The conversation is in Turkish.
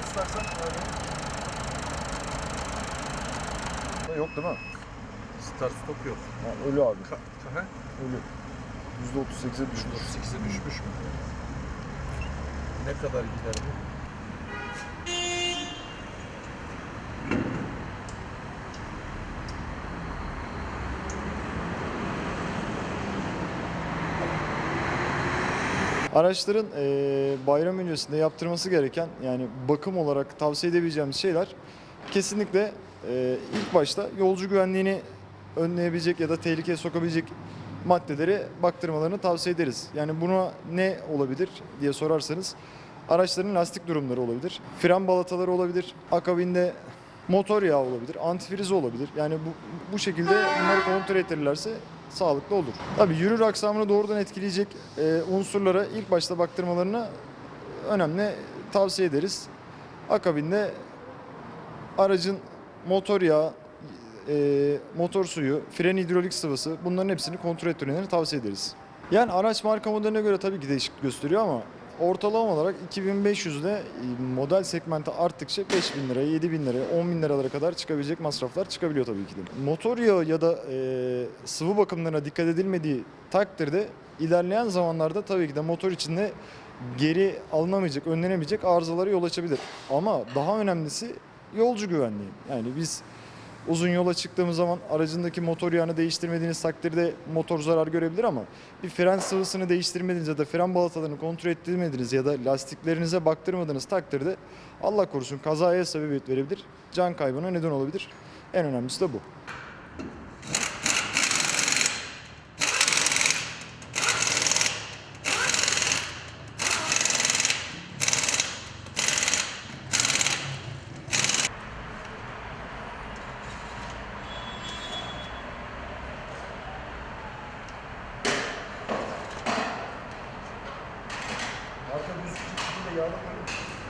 istersen öyle. Yok değil mi? Start stop yok. Ha, ölü abi. Ka Ka Ölü. %38'e düşmüş. 38'e düşmüş mü? Ne kadar gider bu? Araçların eee, bayram öncesinde yaptırması gereken yani bakım olarak tavsiye edebileceğimiz şeyler kesinlikle eee, ilk başta yolcu güvenliğini önleyebilecek ya da tehlikeye sokabilecek maddeleri baktırmalarını tavsiye ederiz. Yani buna ne olabilir diye sorarsanız araçların lastik durumları olabilir, fren balataları olabilir, akabinde motor yağı olabilir, antifriz olabilir. Yani bu, bu şekilde bunları kontrol ettirirlerse sağlıklı olur. Tabii yürür aksamını doğrudan etkileyecek e, unsurlara ilk başta baktırmalarını önemli tavsiye ederiz. Akabinde aracın motor yağı, e, motor suyu, fren hidrolik sıvısı bunların hepsini kontrol ettirmelerini tavsiye ederiz. Yani araç marka modeline göre tabii ki değişiklik gösteriyor ama ortalama olarak 2500'de model segmenti arttıkça 5000 liraya, 7000 liraya, 10 bin liralara kadar çıkabilecek masraflar çıkabiliyor tabii ki de. Motor yağı ya da e, sıvı bakımlarına dikkat edilmediği takdirde ilerleyen zamanlarda tabii ki de motor içinde geri alınamayacak, önlenemeyecek arızalara yol açabilir. Ama daha önemlisi yolcu güvenliği. Yani biz uzun yola çıktığımız zaman aracındaki motor yağını değiştirmediğiniz takdirde motor zarar görebilir ama bir fren sıvısını değiştirmediğiniz ya da fren balatalarını kontrol ettirmediğiniz ya da lastiklerinize baktırmadığınız takdirde Allah korusun kazaya sebebiyet verebilir, can kaybına neden olabilir. En önemlisi de bu. Arka düz şekilde yağlı koyun.